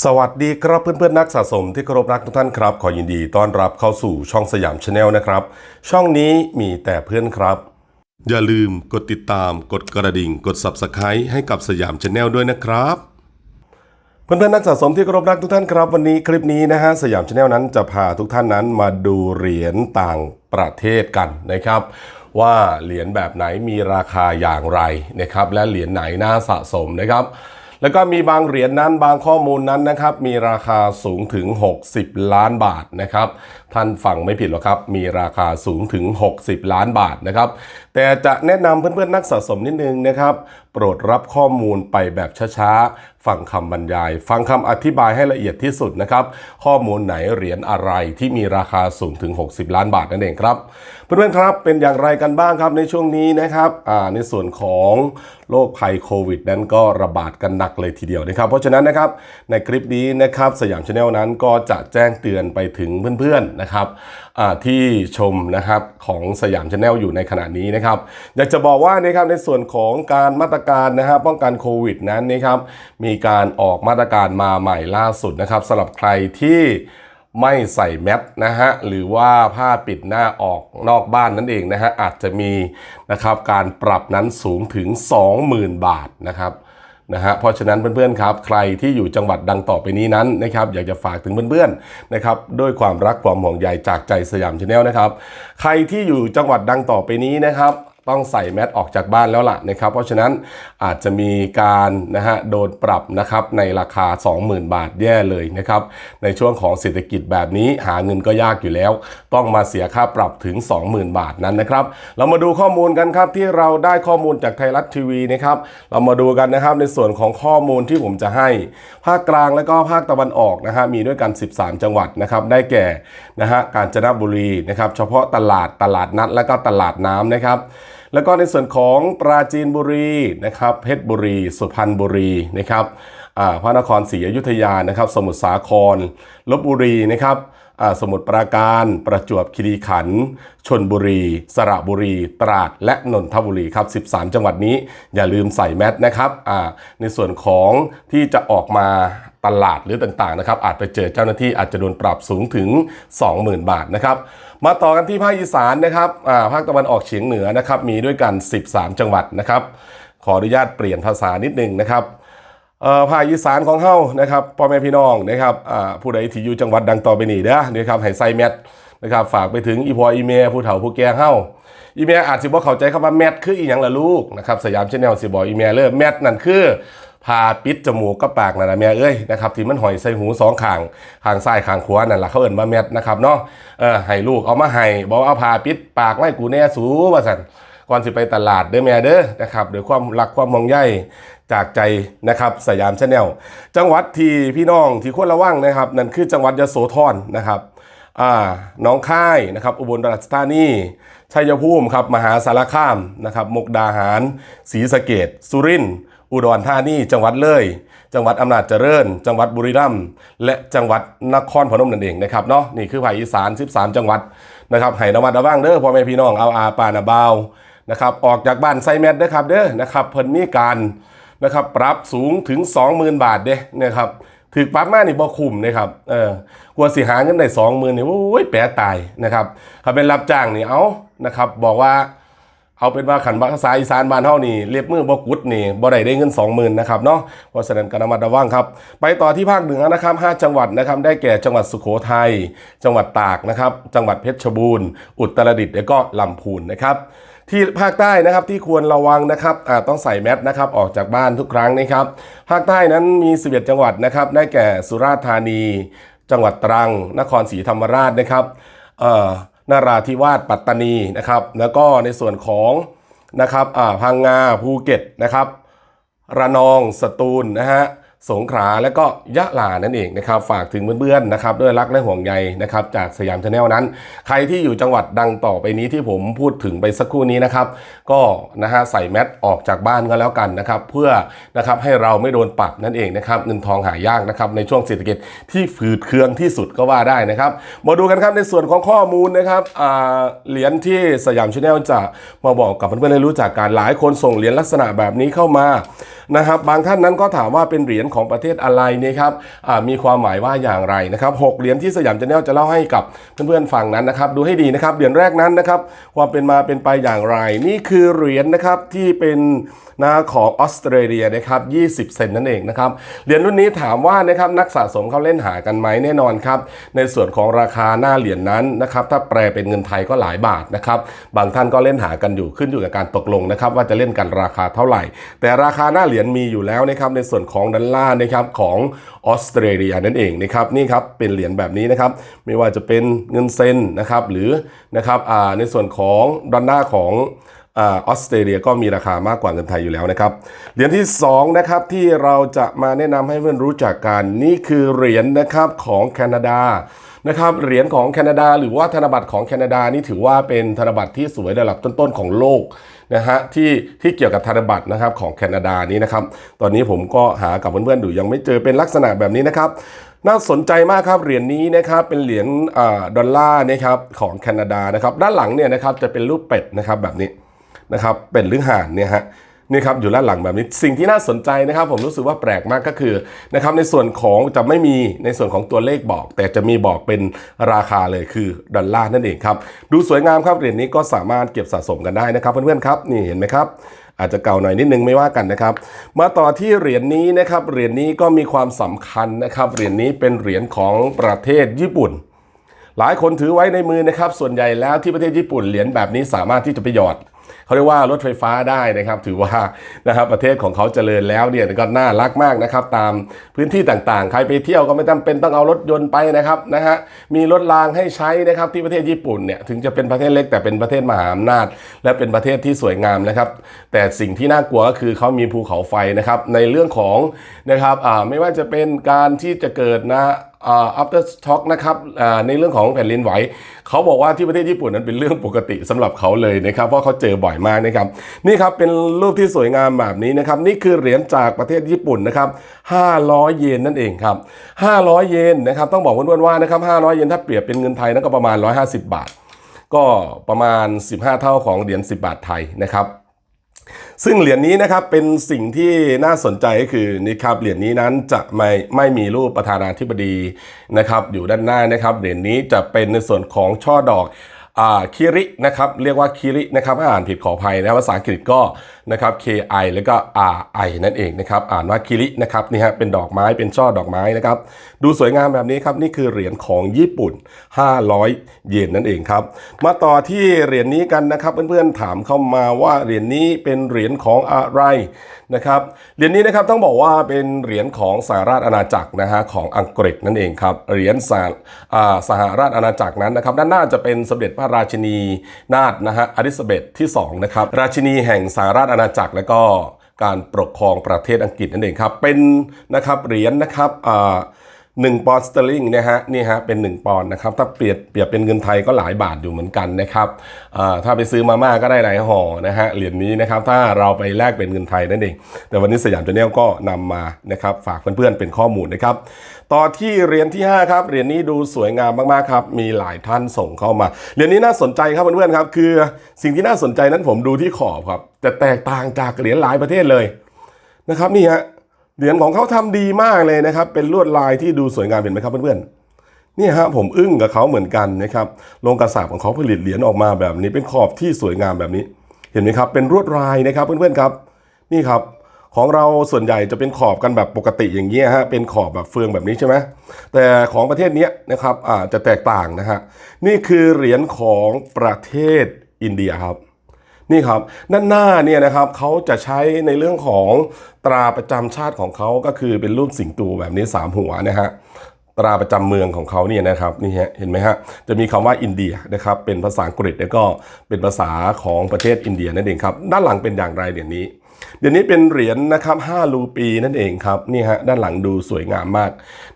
สวัสดีครับเพื่อนๆนักสะสมที่เคารพรักทุกท่านครับ ขอยินดีต้อนรับเข้าสู่ช่องสยามชาแนลนะครับ ช่องนี้มีแต่เพื่อนครับ อย่าลืมกดติดตามกดกระดิ่ง กด Subscribe ให้กับสยามชาแนลด้วยนะครับ เพื่อนๆนักสะสมที่เคารพรักทุกท่านครับ วันนี้คลิปนี้นะฮะสยามชาแนลนั้นจะพาทุกท่านนั้นมาดูเหรียญต่างประเทศกันนะครับว่าเหรียญแบบไหนมีราคาอย่างไรนะครับและเหรียญไหนน่าสะสมนะครับ แล้วก็มีบางเหรียญนั้นบางข้อมูลนั้นนะครับ มีราคาสูงถึง 60 ล้านบาทนะครับ ท่านฟังไม่ผิดหรอกครับ มีราคาสูงถึง 60 ล้านบาทนะครับแต่จะแนะนำเพื่อนๆนักสะสมนิดนึงนะครับ โปรดรับข้อมูลไปแบบช้าๆ ฟังคำบรรยาย ฟังคำอธิบายให้ละเอียดที่สุดนะครับ ข้อมูลไหนเหรียญอะไรที่มีราคาสูงถึง 60 ล้านบาทนั่นเองครับ เพื่อนๆครับเป็นอย่างไรกันบ้างครับในช่วงนี้นะครับในส่วนของโรคภัยโควิด นั้นก็ระบาดกันหนักเลยทีเดียวนะครับ เพราะฉะนั้นนะครับในคลิปนี้นะครับสยามชาแนลนั้นก็จะแจ้งเตือนไปถึงเพื่อนๆนะครับที่ชมนะครับของสยามชาแนลอยู่ในขณะนี้นะครับอยากจะบอกว่านะครับในส่วนของการมาตรการนะฮะป้องกันโควิดนั้นนะครับมีการออกมาตรการมาใหม่ล่าสุดนะครับสำหรับใครที่ไม่ใส่แมสนะฮะหรือว่าผ้าปิดหน้าออกนอกบ้านนั่นเองนะฮะอาจจะมีนะครับการปรับนั้นสูงถึง 20,000 บาทนะครับ นะฮะเพราะฉะนั้นเพื่อนๆครับใครที่อยู่จังหวัดดังต่อไปนี้นั้นนะครับอยากจะฝากถึงเพื่อนๆนะครับด้วยความรักความห่วงใยจากใจสยามชาแนลนะครับ ใครที่อยู่จังหวัดดังต่อไปนี้นะครับ ต้องใส่แมสออกจากบ้านแล้วล่ะนะครับ เพราะฉะนั้นอาจจะมีการนะฮะโดนปรับนะครับในราคา 20,000 บาทแย่เลยนะครับในช่วงของเศรษฐกิจแบบนี้หาเงินก็ยากอยู่แล้ว ต้องมาเสียค่าปรับถึง 20,000 บาทนั้นนะครับ เรามาดูข้อมูลกันครับที่เราได้ข้อมูลจากไทยรัฐทีวีนะครับเรามาดูกันนะครับในส่วนของข้อมูลที่ผมจะให้ ภาคกลางและก็ภาคตะวันออกนะฮะมีด้วยกัน 13 จังหวัดนะครับได้แก่นะฮะกาญจนบุรีนะครับเฉพาะตลาดตลาดนัดและก็ตลาดน้ำนะครับ แล้วก็ในส่วนของปราจีนบุรีนะครับเพชรบุรี สุพรรณบุรีนะครับอ่าพระนครศรีอยุธยานะครับ สมุทรสาครลบบุรีนะครับอ่าสมุทรปราการประจวบคีรีขันธ์ชนบุรี สระบุรี ตราด และนนทบุรีครับ 13 จังหวัดนี้อย่าลืมใส่แมสนะครับอ่าในส่วนของที่จะออกมา ตลาดหรือต่างๆนะครับอาจไปเจอเจ้าหน้าที่อาจจะโดนปรับสูงถึง 20,000 บาทนะครับมาต่อกันที่ภาคอีสานนะครับภาคตะวันออกเฉียงเหนือนะครับมีด้วยกัน 13 จังหวัดนะครับขออนุญาตเปลี่ยนภาษานิดนึงนะครับภาคอีสานของเฮานะครับพ่อแม่พี่น้องนะครับผู้ใดที่อยู่จังหวัดดังต่อไปนี้เด้อนะครับให้ใส่แมสนะครับฝากไปถึงอีพออีเมผู้เฒ่าผู้แก่เฮาอีเมลอาจสิบ่เข้าใจคำว่าแมทคืออีหยังล่ะลูกนะครับสยามชาแนลสิบอกอีเมลเลยแมทนั่นคือ พาปิดจมูกกับปากนั่นนะแม่เอ้ยนะครับที่มันหอยใส่หูสองข้างข้างซ้ายข้างขวานั่นแหละเขาเอิ้นว่าแมทนะครับเนาะเออให้ลูกเอามาให้บอกเอาพาปิดปากไว้กูแน่สูว่าซั่นก่อนสิไปตลาดเด้อแม่เด้อนะครับด้วยความรักความมองใยจากใจนะครับสยามชาแนลจังหวัดที่พี่น้องที่ควรระวังนะครับ นั่นคือจังหวัดยโสธรนะครับอ่าหน้องค่ายนะครับอุบลราชธานีชัยภูมิครับมหาสารคามนะครับมุกดาหารศรีสะเกดสุรินทร์ อุดรธานี จังหวัดเลย จังหวัดอำนาจเจริญ จังหวัดบุรีรัมย์และจังหวัดนครพนมนั่นเองนะครับเนาะนี่คือภาคอีสาน 13 จังหวัดนะครับให้ระมัดระวังเด้อพ่อแม่พี่น้องเอาอาปานาบาวนะครับออกจากบ้านไซแมทเด้อครับเด้อนะครับเพิ่นมีการนะครับปรับสูงถึง 20,000 บาทเด้นะครับถือปรั๊บมานี่บ่คุ้มนะครับ เออกลัวสิหาเงินได้สองหมื่นนี่โอ้ยแปรตายนะครับถ้าเป็นรับจ้างนี่เอานะครับ บอกว่า เอาเป็นว่าขันภาษาอีสานบ้านเฮานี่เรียบมือบ่กุดนี่บ่ได้ได้เงิน 20,000นะครับเนาะเพราะฉะนั้นก็ระมัดระวังครับ ไปต่อที่ภาคเหนือนะครับ5จังหวัดนะครับได้แก่จังหวัดสุโขทัยจังหวัดตากนะครับจังหวัดเพชรบูรณ์ อุตรดิตถ์และก็ลำพูนนะครับที่ภาคใต้นะครับที่ควรระวังนะครับต้องใส่แมสนะครับออกจากบ้านทุกครั้งนะครับ ภาคใต้นั้นมี 11 จังหวัดนะครับ ได้แก่สุราษฎร์ธานี จังหวัดตรัง นครศรีธรรมราชนะครับ เอ่อนราธิวาสปัตตานีนะครับแล้วก็ในส่วนของนะครับอ่าพังงาภูเก็ตนะครับระนองสตูลนะฮะ สงขลาและก็ยะลานั่นเองนะครับฝากถึงเพื่อนๆนะครับด้วยรักและห่วงใยนะครับจากสยามชาแนลนั้น ใครที่อยู่จังหวัดดังต่อไปนี้ที่ผมพูดถึงไปสักครู่นี้นะครับ ก็นะฮะใส่แมสออกจากบ้านก็แล้วกันนะครับ เพื่อนะครับให้เราไม่โดนปรับนั่นเองนะครับเงินทองหายากนะครับในช่วงเศรษฐกิจที่ฝืดเคืองที่สุดก็ว่าได้นะครับ มาดูกันครับในส่วนของข้อมูลนะครับเหรียญที่สยามชาแนลจะมาบอกกับเพื่อนๆให้รู้จักการหลายคนส่งเหรียญลักษณะแบบนี้เข้ามา นะครับบางท่านนั้นก็ถามว่าเป็นเหรียญของประเทศอะไรเนี่ยครับมีความหมายว่าอย่างไรนะครับหเหรียญที่สยามจะเนลจะเล่าให้กับเพื่อนๆฟังนั้นนะครับดูให้ดีนะครับเหรียญแรกนั้นนะครับความเป็นมาเป็นไปอย่างไร นี่คือเหรียญนะครับที่เป็น นะของออสเตรเลียนะครับ 20 เซนนั่นเองนะครับ เหรียญรุ่นนี้ถามว่านะครับนักสะสมเขาเล่นหากันไหมแน่นอนครับ ในส่วนของราคาหน้าเหรียญนั้นนะครับถ้าแปลเป็นเงินไทยก็หลายบาทนะครับ บางท่านก็เล่นหากันอยู่ขึ้นอยู่กับการตกลงนะครับ ว่าจะเล่นกันราคาเท่าไหร่ แต่ราคาหน้าเหรียญมีอยู่แล้วนะครับในส่วนของดอลลาร์นะครับของออสเตรเลียนั่นเองนะครับนี่ครับเป็นเหรียญแบบนี้นะครับไม่ว่าจะเป็นเงินเซนนะครับหรือนะครับในส่วนของดอลลาร์ของ ออสเตรเลียก็มีราคามากกว่าเงินไทยอยู่แล้วนะครับ เหรียญที่2นะครับที่เราจะมาแนะนำให้เพื่อนรู้จักกันนี่คือเหรียญนะครับของแคนาดานะครับเหรียญของแคนาดา หรือว่าธนบัตรของแคนาดานี่ถือว่าเป็นธนบัตรที่สวยระดับต้นๆของโลกนะฮะที่ที่เกี่ยวกับธนบัตรนะครับของแคนาดานี้นะครับตอนนี้ผมก็หากับเพื่อนๆดูยังไม่เจอเป็นลักษณะแบบนี้นะครับน่าสนใจมากครับเหรียญนี้นะครับเป็นเหรียญดอลลาร์นะครับของแคนาดานะครับด้านหลังเนี่ยนะครับจะเป็นรูปเป็ดนะครับแบบนี้ นะครับเป็นหรือห่านเนี่ยฮะนี่ครับอยู่ด้านหลังแบบนี้สิ่งที่น่าสนใจนะครับ ผมรู้สึกว่าแปลกมากก็คือนะครับในส่วนของจะไม่มีในส่วนของตัวเลขบอก แต่จะมีบอกเป็นราคาเลยคือดอลลาร์นั่นเองครับดูสวยงามครับเหรียญนี้ก็สามารถเก็บสะสมกันได้นะครับ เพื่อนๆครับนี่เห็นไหมครับอาจจะเก่าหน่อยนิดนึงไม่ว่ากันนะครับ มาต่อที่เหรียญนี้นะครับเหรียญนี้ก็มีความสำคัญนะครับเหรียญนี้เป็นเหรียญของประเทศญี่ปุ่นหลายคนถือไว้ในมือนะครับ ส่วนใหญ่แล้วที่ประเทศญี่ปุ่นเหรียญแบบนี้สามารถที่จะไปหยอด เขาเรียกว่ารถไฟฟ้าได้นะครับ ถือว่านะครับประเทศของเขาเจริญแล้วเนี่ยก็น่ารักมากนะครับ ตามพื้นที่ต่างๆ ใครไปเที่ยวก็ไม่จำเป็นต้องเอารถยนต์ไปนะครับนะฮะมีรถรางให้ใช้นะครับที่ประเทศญี่ปุ่นเนี่ยถึงจะเป็นประเทศเล็กแต่เป็นประเทศมหาอำนาจ และเป็นประเทศที่สวยงามนะครับ แต่สิ่งที่น่ากลัวก็คือเขามีภูเขาไฟนะครับในเรื่องของนะครับอ่าไม่ว่าจะเป็นการที่จะเกิดนะ after shock นะครับอ่าในเรื่องของแผ่นดินไหวเขาบอกว่าที่ประเทศญี่ปุ่นนั้นเป็นเรื่องปกติสำหรับเขาเลยนะครับเพราะเขาเจอบ่อยมากนะครับนี่ครับเป็นรูปที่สวยงามแบบนี้นะครับนี่คือเหรียญจากประเทศญี่ปุ่นนะครับ500 เยนนั่นเองครับ500 เยนนะครับต้องบอกเพื่อนๆว่านะครับ500 เยนถ้าเปรียบเป็นเงินไทยนั่นก็ประมาณ 150 บาท ก็ประมาณ 15 เท่าของเหรียญ10 บาทไทยนะครับ ซึ่งเหรียญนี้นะครับเป็นสิ่งที่น่าสนใจก็คือนี่ครับเหรียญนี้นั้นจะไม่ไม่มีรูปประธานาธิบดีนะครับอยู่ด้านหน้านะครับเหรียญนี้จะเป็นในส่วนของช่อดอก คิรินะครับเรียกว่าคิรินะครับอ่านผิดขออภัยนะครับภาษาอังกฤษก็นะครับ K I แล้วก็ R I นั่นเองนะครับอ่านว่าคิรินะครับนี่ฮะเป็นดอกไม้เป็นช่อดอกไม้นะครับดูสวยงามแบบนี้ครับนี่คือเหรียญของญี่ปุ่น 500 เยนนั่นเองครับมาต่อที่เหรียญนี้กันนะครับเพื่อนๆถามเข้ามาว่าเหรียญนี้เป็นเหรียญของอะไรนะครับเหรียญนี้นะครับต้องบอกว่าเป็นเหรียญของสหราชอาณาจักรนะฮะของอังกฤษนั่นเองครับเหรียญสหอ่าสหราชอาณาจักรนั้นนะครับด้านหน้าจะเป็นสมเด็จพระราชินีนาถนะฮะอลิซาเบธที่2นะครับราชินีแห่งสหราชอาณาจักรและก็การปกครองประเทศอังกฤษนั่นเองครับเป็นนะครับเหรียญนะครับ อ่าหนึ่งปอนด์สเตอร์ลิงนะฮะนี่ฮะเป็น 1 ปอนด์นะครับถ้าเปรียบเปรียบเป็นเงินไทยก็หลายบาทอยู่เหมือนกันนะครับถ้าไปซื้อมาม่าก็ได้หลายห่อนะฮะเหรียญนี้นะครับถ้าเราไปแลกเป็นเงินไทยนั่นเองแต่วันนี้สยามชาแนลก็นำมานะครับฝากเพื่อนๆเป็นข้อมูลนะครับต่อที่เหรียญที่ 5 ครับเหรียญนี้ดูสวยงามมากๆครับมีหลายท่านส่งเข้ามาเหรียญนี้น่าสนใจครับเพื่อนๆครับคือสิ่งที่น่าสนใจนั้นผมดูที่ขอบครับแต่แตกต่างจากเหรียญหลายประเทศเลยนะครับนี่ฮะ เหรียญของเขาทำดีมากเลยนะครับ เป็นลวดลายที่ดูสวยงามเห็นไหมครับเพื่อนๆนี่ฮะผมอึ้งกับเขาเหมือนกันนะครับโรงกระสาบของเขาผลิตเหรียญออกมาแบบนี้เป็นขอบที่สวยงามแบบนี้ เห็นไหมครับ เป็นลวดลายนะครับเพื่อนๆครับนี่ครับของเราส่วนใหญ่จะเป็นขอบกันแบบปกติอย่างเงี้ยฮะเป็นขอบแบบเฟืองแบบนี้ใช่ไหมแต่ของประเทศนี้นะครับอาจจะแตกต่างนะฮะนี่คือเหรียญของประเทศอินเดียครับ นี่ครับด้านหน้าเนี่ยนะครับเขาจะใช้ในเรื่องของตราประจำชาติของเขาก็คือเป็นรูปสิงโตแบบนี้สามหัวนะฮะตราประจำเมืองของเขาเนี่ยนะครับนี่ฮะเห็นไหมฮะจะมีคำว่าอินเดียนะครับเป็นภาษาอังกฤษแล้วก็เป็นภาษาของประเทศอินเดียนั่นเองครับด้านหลังเป็นอย่างไรเดี๋ยวนี้ เดี๋ยวนี้เป็นเหรียญนะครับ5รูปีนั่นเองครับนี่ฮะด้านหลังดูสวยงามมาก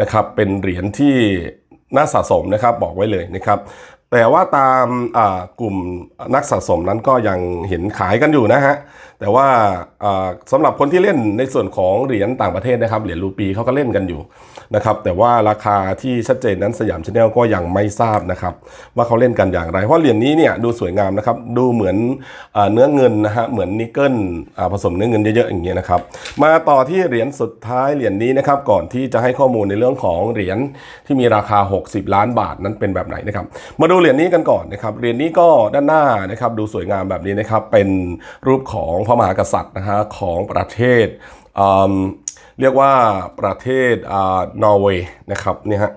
นะครับเป็นเหรียญที่น่าสะสมนะครับบอกไว้เลยนะครับ แต่ว่าตามกลุ่มนักสะสมนั้นก็ยังเห็นขายกันอยู่นะฮะ แต่ว่าอ่าสำหรับคนที่เล่นในส่วนของเหรียญต่างประเทศนะครับเหรียญรูปีเขาก็เล่นกันอยู่นะครับ แต่ว่าราคาที่ชัดเจนนั้นสยามชาแนลก็ยังไม่ทราบนะครับ ว่าเขาเล่นกันอย่างไร เพราะเหรียญนี้เนี่ยดูสวยงามนะครับ ดูเหมือนอเนื้อเงินนะฮะเหมือนนิกเกิลผสมเนื้อเงินเยอะๆอย่างเงี้ยนะครับมาต่อที่เหรียญสุดท้ายเหรียญนี้นะครับก่อนที่จะให้ข้อมูลในเรื่องของเหรียญที่มีราคา 60 ล้านบาทนั้นเป็นแบบไหนนะครับมาดูเหรียญนี้กันก่อนนะครับเหรียญนี้ก็ด้านหน้านะครับดูสวยงามแบบนี้นะครับเป็นรูปของพระมหากษัตริย์นะฮะของประเทศเรียกว่าประเทศอ่านอร์เวย์นะครับนี่ฮะ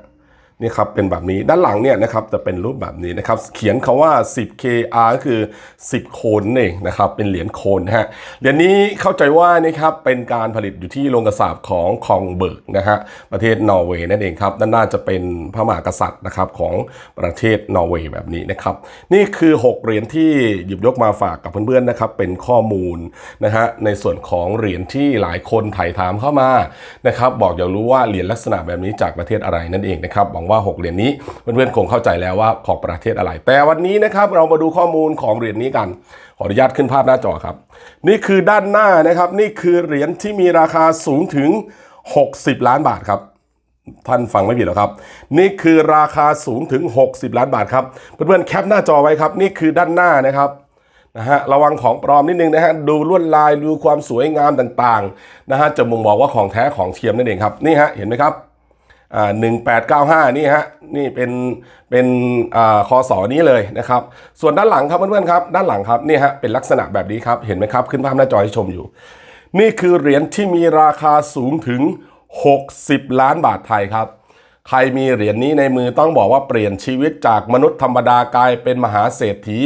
นี่ครับเป็นแบบนี้ด้านหลังเนี่ยนะครับจะเป็นรูปแบบนี้นะครับเขียนคาว่า 10KR ก็คือ 10 โคนนั่นเองนะครับเป็นเหรียญโคนนะฮะเหรียญนี้เข้าใจว่านะครับเป็นการผลิตอยู่ที่โรงกระสาบของคองเบิร์กนะฮะประเทศนอร์เวย์นั่นเองครับด้านหน้าจะเป็นพระมหากษัตริย์นะครับของประเทศนอร์เวย์แบบนี้นะครับนี่คือ 6 เหรียญที่หยิบยกมาฝากกับเพื่อนๆนะครับเป็นข้อมูลนะฮะในส่วนของเหรียญที่หลายคนถ่ายถามเข้ามานะครับบอกอยากรู้ว่าเหรียญลักษณะแบบนี้จากประเทศอะไรนั่นเองนะครับหวังว่าว่า 6 เหรียญนี้เพื่อนๆคงเข้าใจแล้วว่าของประเทศอะไร แต่วันนี้นะครับเรามาดูข้อมูลของเหรียญนี้กัน ขออนุญาตขึ้นภาพหน้าจอครับ นี่คือด้านหน้านะครับ นี่คือเหรียญที่มีราคาสูงถึง 60 ล้านบาทครับท่านฟังไม่ผิดหรอกครับ นี่คือราคาสูงถึง 60 ล้านบาทครับเพื่อนๆแคปหน้าจอไว้ครับ นี่คือด้านหน้านะครับนะฮะระวังของปลอมนิดนึงนะฮะดูลวดลายดูความสวยงามต่างๆนะฮะจะบ่งบอกว่าของแท้ของเทียมนั่นเองครับนี่ฮะเห็นไหมครับ หนึ่งแปดเก้าห้านี่ฮะนี่เป็นเป็นอ่าคอสอนี้เลยนะครับ ส่วนด้านหลังครับเพื่อนๆครับด้านหลังครับนี่ฮะเป็นลักษณะแบบนี้ครับเห็นไหมครับขึ้นภาพหน้าจอให้ชมอยู่ นี่คือเหรียญที่มีราคาสูงถึง 60 ล้านบาทไทยครับ ใครมีเหรียญนี้ในมือต้องบอกว่าเปลี่ยนชีวิตจากมนุษย์ธรรมดากลายเป็นมหาเศรษฐี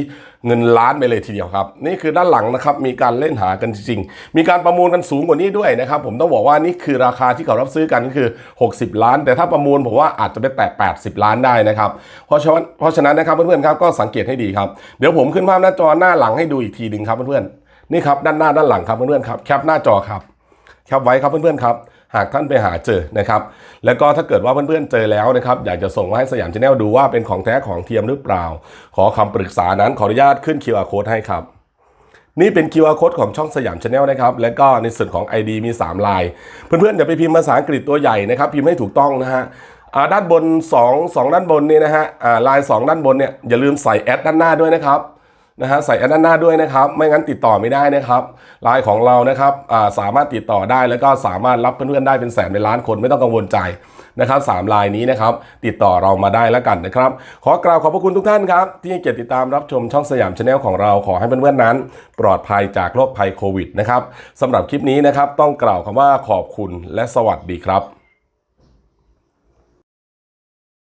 เงินล้านไปเลยทีเดียวครับ นี่คือด้านหลังนะครับมีการเล่นหากันจริงๆมีการประมูลกันสูงกว่านี้ด้วยนะครับ ผมต้องบอกว่านี่คือราคาที่เขารับซื้อกันก็คือ 60 ล้าน แต่ถ้าประมูลผมว่าอาจจะไปแตะ80 ล้านได้นะครับ เพราะฉะนั้นเพราะฉะนั้นนะครับเพื่อนๆครับก็สังเกตให้ดีครับ เดี๋ยวผมขึ้นภาพหน้าจอหน้าหลังให้ดูอีกทีหนึ่งครับเพื่อนๆนี่ครับด้านหน้าด้านหลังครับเพื่อนๆครับแคปหน้าจอครับแคปไว้ครับเพื่อนๆครับ หากท่านไปหาเจอนะครับ แล้วก็ถ้าเกิดว่าเพื่อนๆเจอแล้วนะครับอยากจะส่งมาให้สยามชาแนลดูว่าเป็นของแท้ของเทียมหรือเปล่า ขอคำปรึกษานั้นขออนุญาตขึ้น QR code ให้ครับนี่เป็น QR code ของช่องสยามชาแนลนะครับ และก็ในส่วนของ ID มี 3 ลาย เพื่อนๆอย่าไปพิมพ์ภาษาอังกฤษตัวใหญ่นะครับ พิมพ์ให้ถูกต้องนะฮะอ่าด้านบน 2 2 ด้านบนนี่นะฮะอ่าลาย 2 ด้านบนเนี่ยอย่าลืมใส่แอดด้านหน้าด้วยนะครับ นะฮะใส่อันด้านหน้าด้วยนะครับ ไม่งั้นติดต่อไม่ได้นะครับไลน์ของเรานะครับอ่าสามารถติดต่อได้แล้วก็สามารถรับเพื่อนๆได้เป็นแสนเป็นล้านคนไม่ต้องกังวลใจนะครับสามไลน์นี้นะครับ ติดต่อเรามาได้แล้วกันนะครับ ขอกล่าวขอบพระคุณทุกท่านครับ ที่เกียรติติดตามรับชมช่องสยามชาแนลของเราขอให้เพื่อนๆนั้น ปลอดภัยจากโรคภัยโควิดนะครับสำหรับคลิปนี้นะครับ ต้องกล่าวคำว่าขอบคุณและสวัสดีครับ